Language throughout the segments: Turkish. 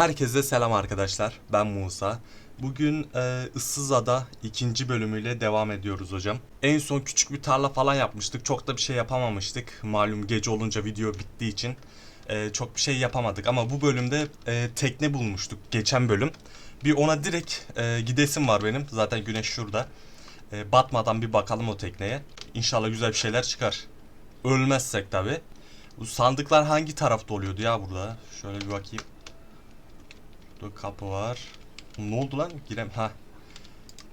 Herkese selam arkadaşlar. Ben Musa. Bugün e, Issızada ikinci bölümüyle devam ediyoruz hocam. En son küçük bir tarla falan yapmıştık. Çok da bir şey yapamamıştık. Malum gece olunca video bittiği için e, çok bir şey yapamadık. Ama bu bölümde e, tekne bulmuştuk geçen bölüm. Bir ona direkt e, gidesim var benim. Zaten güneş şurada. E, batmadan bir bakalım o tekneye. İnşallah güzel bir şeyler çıkar. Ölmezsek tabi. Bu sandıklar hangi tarafta oluyordu ya burada? Şöyle bir bakayım. Burada kapı var. Ne oldu lan? Girem. Ha.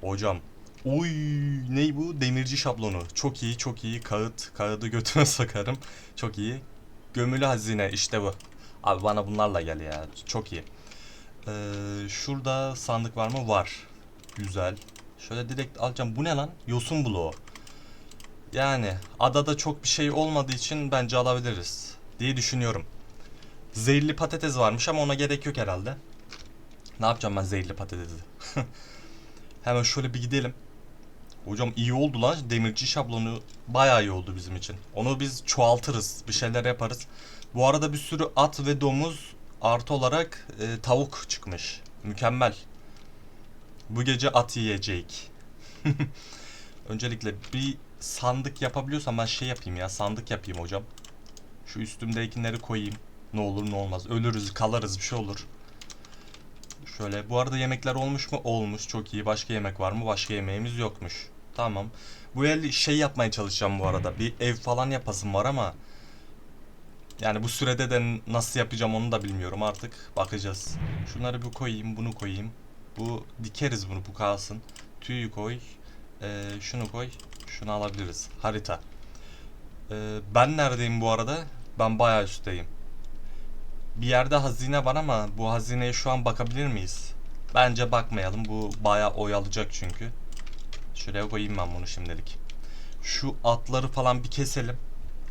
Hocam. Uy, ne bu? Demirci şablonu. Çok iyi, çok iyi. Kağıt, kağıdı götüne sokarım. Çok iyi. Gömülü hazine işte bu. Abi bana bunlarla gel ya. Çok iyi. Ee, şurada sandık var mı? Var. Güzel. Şöyle direkt alacağım. Bu ne lan? Yosun bloğu. Yani adada çok bir şey olmadığı için bence alabiliriz diye düşünüyorum. Zehirli patates varmış ama ona gerek yok herhalde. Ne yapacağım ben zehirli patatesi? Hemen şöyle bir gidelim. Hocam iyi oldu lan. Demirci şablonu bayağı iyi oldu bizim için. Onu biz çoğaltırız. Bir şeyler yaparız. Bu arada bir sürü at ve domuz artı olarak e, tavuk çıkmış. Mükemmel. Bu gece at yiyecek. Öncelikle bir sandık yapabiliyorsam ben şey yapayım ya. Sandık yapayım hocam. Şu üstümdekileri koyayım. Ne olur ne olmaz. Ölürüz, kalırız bir şey olur. Şöyle. Bu arada yemekler olmuş mu? Olmuş. Çok iyi. Başka yemek var mı? Başka yemeğimiz yokmuş. Tamam. Bu el şey yapmaya çalışacağım bu arada. Bir ev falan yapasım var ama yani bu sürede de nasıl yapacağım onu da bilmiyorum artık. Bakacağız. Şunları bir koyayım, bunu koyayım. Bu dikeriz bunu, bu kalsın. Tüyü koy. Ee, şunu koy. Şunu alabiliriz. Harita. Ee, ben neredeyim bu arada? Ben bayağı üstteyim. Bir yerde hazine var ama bu hazineye şu an bakabilir miyiz? Bence bakmayalım. Bu bayağı oyalayacak çünkü. Şuraya koyayım ben bunu şimdilik. Şu atları falan bir keselim.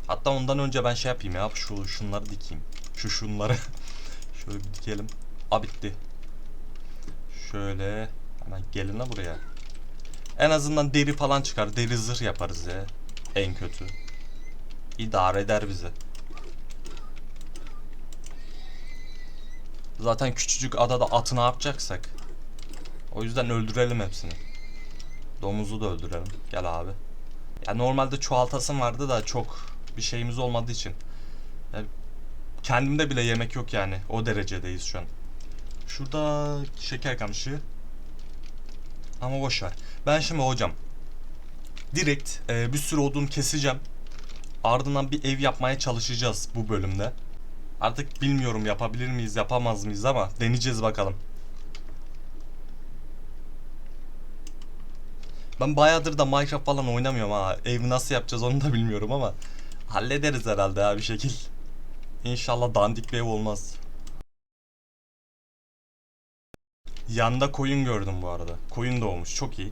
Hatta ondan önce ben şey yapayım ya. Şu şunları dikeyim. Şu şunları. Şöyle bir dikelim. A bitti. Şöyle hemen gelin buraya. En azından deri falan çıkar. Deri zırh yaparız ya. En kötü. İdare eder bizi. Zaten küçücük adada atı ne yapacaksak. O yüzden öldürelim hepsini. Domuzu da öldürelim. Gel abi. Ya normalde çoğaltasım vardı da çok bir şeyimiz olmadığı için. Ya kendimde bile yemek yok yani. O derecedeyiz şu an. Şurada şeker kamışı. Ama boş ver. Ben şimdi hocam direkt e, bir sürü odun keseceğim. Ardından bir ev yapmaya çalışacağız bu bölümde. Artık bilmiyorum yapabilir miyiz, yapamaz mıyız ama deneyeceğiz bakalım. Ben bayağıdır da Minecraft falan oynamıyorum ha. Ev nasıl yapacağız onu da bilmiyorum ama hallederiz herhalde ya bir şekil. İnşallah dandik bir ev olmaz. Yanda koyun gördüm bu arada. Koyun doğmuş. Çok iyi.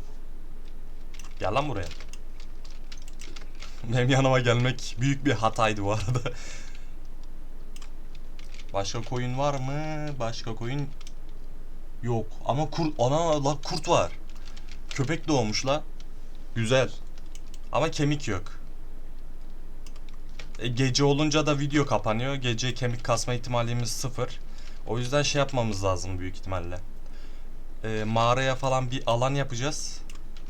Gel lan buraya. Benim yanıma gelmek büyük bir hataydı bu arada. Başka koyun var mı? Başka koyun yok. Ama kurt ana la kurt var. Köpek doğmuş la. Güzel. Ama kemik yok. E, gece olunca da video kapanıyor. Gece kemik kasma ihtimalimiz sıfır. O yüzden şey yapmamız lazım büyük ihtimalle. E, mağaraya falan bir alan yapacağız.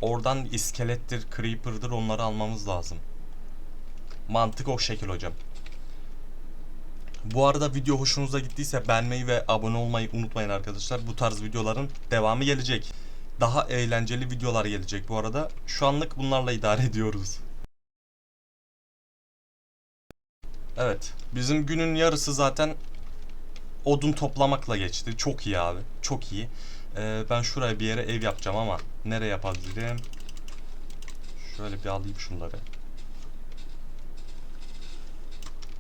Oradan iskelettir, creeper'dır onları almamız lazım. Mantık o şekil hocam. Bu arada video hoşunuza gittiyse beğenmeyi ve abone olmayı unutmayın arkadaşlar. Bu tarz videoların devamı gelecek. Daha eğlenceli videolar gelecek bu arada. Şu anlık bunlarla idare ediyoruz. Evet. Bizim günün yarısı zaten odun toplamakla geçti. Çok iyi abi. Çok iyi. Ee, ben şuraya bir yere ev yapacağım ama nereye yapabilirim? Şöyle bir alayım şunları.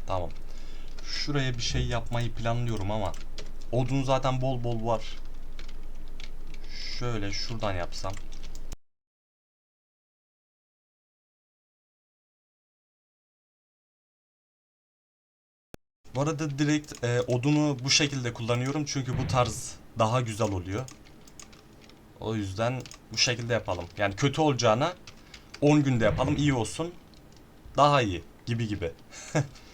Tamam. Şuraya bir şey yapmayı planlıyorum ama odun zaten bol bol var. Şöyle şuradan yapsam. Bu arada direkt e, odunu bu şekilde kullanıyorum çünkü bu tarz daha güzel oluyor. O yüzden bu şekilde yapalım. Yani kötü olacağına 10 günde yapalım iyi olsun. Daha iyi gibi gibi.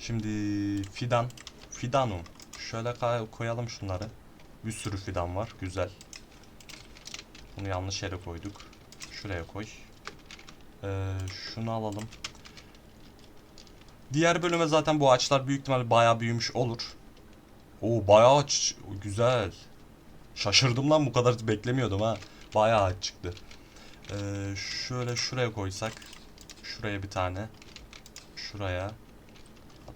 Şimdi fidan. Fidanum. Şöyle koyalım şunları. Bir sürü fidan var. Güzel. Bunu yanlış yere koyduk. Şuraya koy. Ee, şunu alalım. Diğer bölüme zaten bu ağaçlar büyük ihtimalle bayağı büyümüş olur. Oo bayağı ağaç güzel. Şaşırdım lan bu kadar beklemiyordum ha. Bayağı ağaç çıktı. Ee, şöyle şuraya koysak. Şuraya bir tane. Şuraya.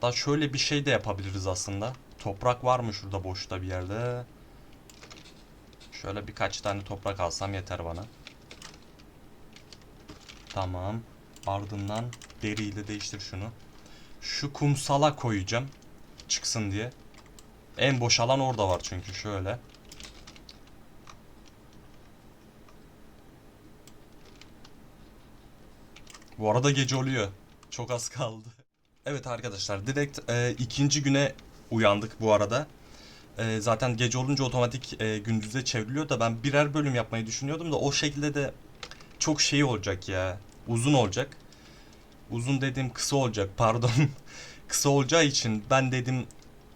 Hatta şöyle bir şey de yapabiliriz aslında. Toprak var mı şurada boşta bir yerde? Şöyle birkaç tane toprak alsam yeter bana. Tamam. Ardından deriyle değiştir şunu. Şu kumsala koyacağım. Çıksın diye. En boş alan orada var çünkü şöyle. Bu arada gece oluyor. Çok az kaldı. Evet arkadaşlar direkt e, ikinci güne uyandık bu arada. E, zaten gece olunca otomatik e, gündüze çevriliyor da ben birer bölüm yapmayı düşünüyordum da o şekilde de çok şey olacak ya. Uzun olacak. Uzun dediğim kısa olacak pardon. kısa olacağı için ben dedim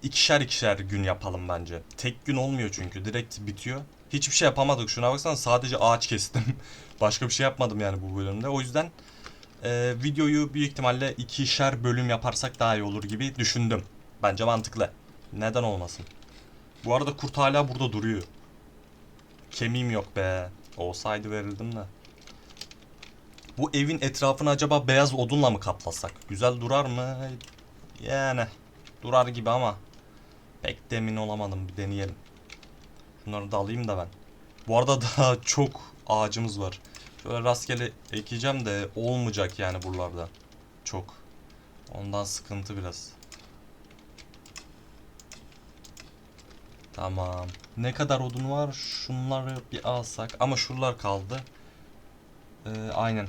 ikişer ikişer gün yapalım bence. Tek gün olmuyor çünkü direkt bitiyor. Hiçbir şey yapamadık şuna baksana sadece ağaç kestim. Başka bir şey yapmadım yani bu bölümde. O yüzden e, videoyu büyük ihtimalle ikişer bölüm yaparsak daha iyi olur gibi düşündüm. Bence mantıklı. Neden olmasın? Bu arada kurt hala burada duruyor. Kemiğim yok be. Olsaydı verirdim de. Bu evin etrafını acaba beyaz odunla mı kaplasak? Güzel durar mı? Yani durar gibi ama pek de emin olamadım. Bir deneyelim. Şunları da alayım da ben. Bu arada daha çok ağacımız var. Şöyle rastgele ekeceğim de olmayacak yani buralarda. Çok. Ondan sıkıntı biraz. Tamam. Ne kadar odun var? Şunları bir alsak. Ama şuralar kaldı. Ee, aynen.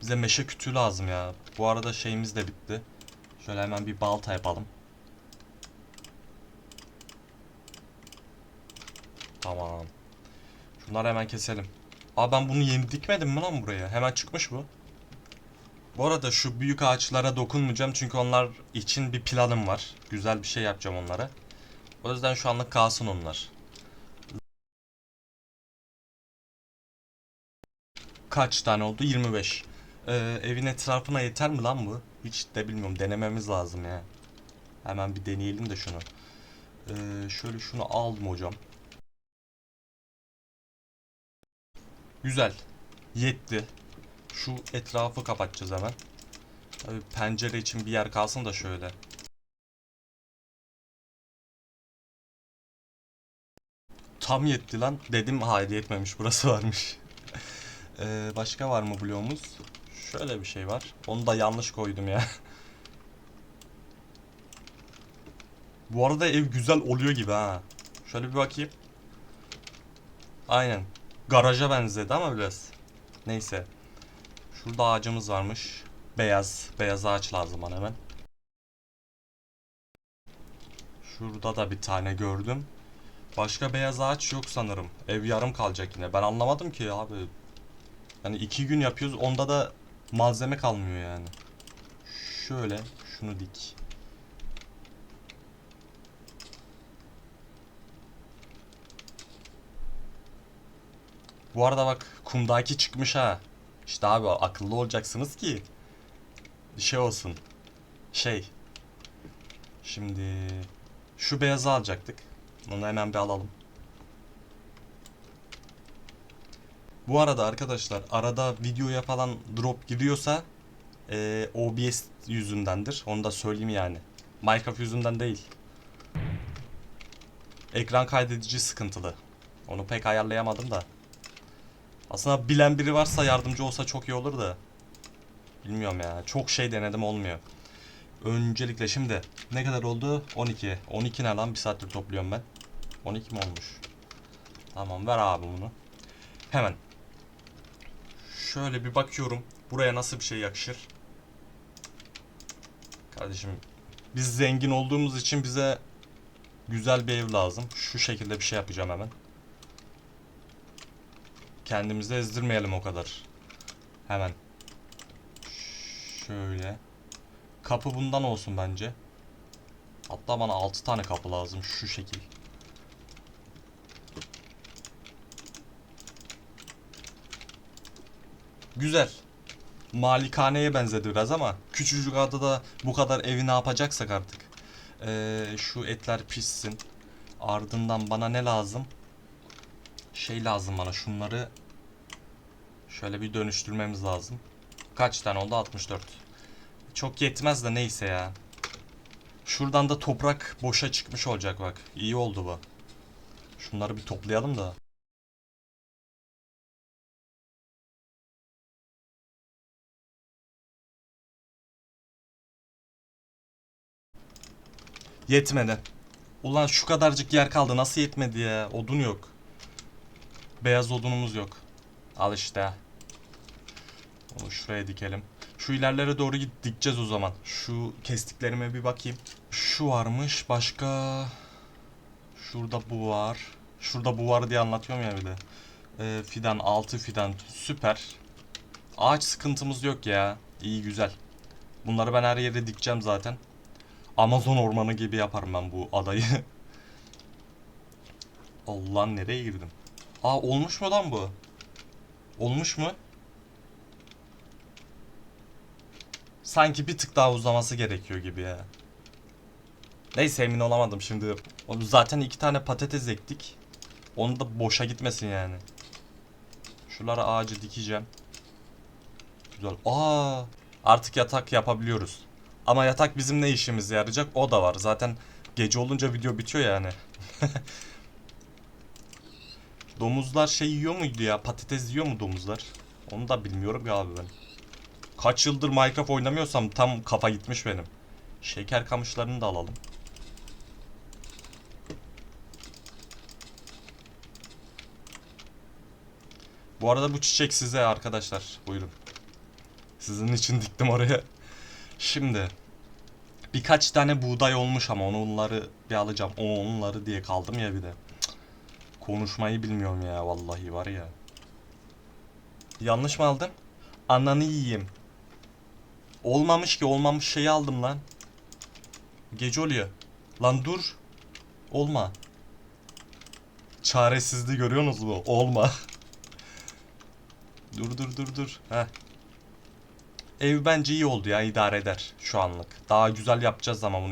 Bize meşe kütüğü lazım ya. Bu arada şeyimiz de bitti. Şöyle hemen bir balta yapalım. Tamam. Şunları hemen keselim. Aa ben bunu yeni dikmedim mi lan buraya? Hemen çıkmış bu. Bu arada şu büyük ağaçlara dokunmayacağım çünkü onlar için bir planım var. Güzel bir şey yapacağım onlara. O yüzden şu anlık kalsın onlar. Kaç tane oldu? 25. Ee, evin etrafına yeter mi lan bu? Hiç de bilmiyorum. Denememiz lazım ya. Hemen bir deneyelim de şunu. Ee, şöyle şunu aldım hocam. Güzel. Yetti. Şu etrafı kapatacağız hemen. Tabii pencere için bir yer kalsın da şöyle. Tam yetti lan. Dedim hayır yetmemiş. Burası varmış. Ee, başka var mı bloğumuz? Şöyle bir şey var. Onu da yanlış koydum ya. Bu arada ev güzel oluyor gibi ha. Şöyle bir bakayım. Aynen. Garaja benzedi ama biraz. Neyse. Şurada ağacımız varmış. Beyaz. Beyaz ağaç lazım bana hemen. Şurada da bir tane gördüm. Başka beyaz ağaç yok sanırım. Ev yarım kalacak yine. Ben anlamadım ki abi. Yani iki gün yapıyoruz. Onda da malzeme kalmıyor yani. Şöyle şunu dik. Bu arada bak kumdaki çıkmış ha. İşte abi akıllı olacaksınız ki şey olsun. Şey. Şimdi şu beyazı alacaktık. Onu hemen bir alalım. Bu arada arkadaşlar arada videoya falan drop giriyorsa eee, OBS yüzündendir. Onu da söyleyeyim yani. Minecraft yüzünden değil. Ekran kaydedici sıkıntılı. Onu pek ayarlayamadım da. Aslında bilen biri varsa yardımcı olsa çok iyi olur da. Bilmiyorum ya. Çok şey denedim olmuyor. Öncelikle şimdi ne kadar oldu? 12. 12 ne lan? Bir saattir topluyorum ben. 12 mi olmuş? Tamam ver abi bunu. Hemen. Şöyle bir bakıyorum. Buraya nasıl bir şey yakışır? Kardeşim biz zengin olduğumuz için bize güzel bir ev lazım. Şu şekilde bir şey yapacağım hemen. Kendimizi ezdirmeyelim o kadar. Hemen. Şöyle. Kapı bundan olsun bence. Hatta bana 6 tane kapı lazım şu şekil. Güzel. Malikaneye benzedi biraz ama küçücük adada bu kadar evi ne yapacaksak artık. Ee, şu etler pişsin. Ardından bana ne lazım? Şey lazım bana şunları şöyle bir dönüştürmemiz lazım. Kaç tane oldu? 64. Çok yetmez de neyse ya. Şuradan da toprak boşa çıkmış olacak bak. İyi oldu bu. Şunları bir toplayalım da. Yetmedi. Ulan şu kadarcık yer kaldı. Nasıl yetmedi ya? Odun yok. Beyaz odunumuz yok. Al işte. Onu şuraya dikelim. Şu ilerlere doğru dikeceğiz o zaman. Şu kestiklerime bir bakayım. Şu varmış. Başka... Şurada bu var. Şurada bu var diye anlatıyorum ya bir de. Ee, fidan, altı fidan. Süper. Ağaç sıkıntımız yok ya. İyi güzel. Bunları ben her yere dikeceğim zaten. Amazon ormanı gibi yaparım ben bu adayı. Allah nereye girdim? Aa olmuş mu lan bu? Olmuş mu? Sanki bir tık daha uzaması gerekiyor gibi ya. Neyse emin olamadım şimdi. Zaten iki tane patates ektik. Onu da boşa gitmesin yani. Şuralara ağacı dikeceğim. Güzel. Aa, artık yatak yapabiliyoruz. Ama yatak bizim ne işimize yarayacak o da var. Zaten gece olunca video bitiyor yani. Domuzlar şey yiyor muydu ya? Patates yiyor mu domuzlar? Onu da bilmiyorum ya abi ben. Kaç yıldır Minecraft oynamıyorsam tam kafa gitmiş benim. Şeker kamışlarını da alalım. Bu arada bu çiçek size arkadaşlar. Buyurun. Sizin için diktim oraya. Şimdi birkaç tane buğday olmuş ama onları bir alacağım. Onları diye kaldım ya bir de. Konuşmayı bilmiyorum ya vallahi var ya. Yanlış mı aldım? Ananı yiyeyim. Olmamış ki olmamış şeyi aldım lan. Gece oluyor. Lan dur. Olma. Çaresizliği görüyorsunuz mu? Olma. dur dur dur dur. Heh. Ev bence iyi oldu ya idare eder şu anlık. Daha güzel yapacağız ama bunu.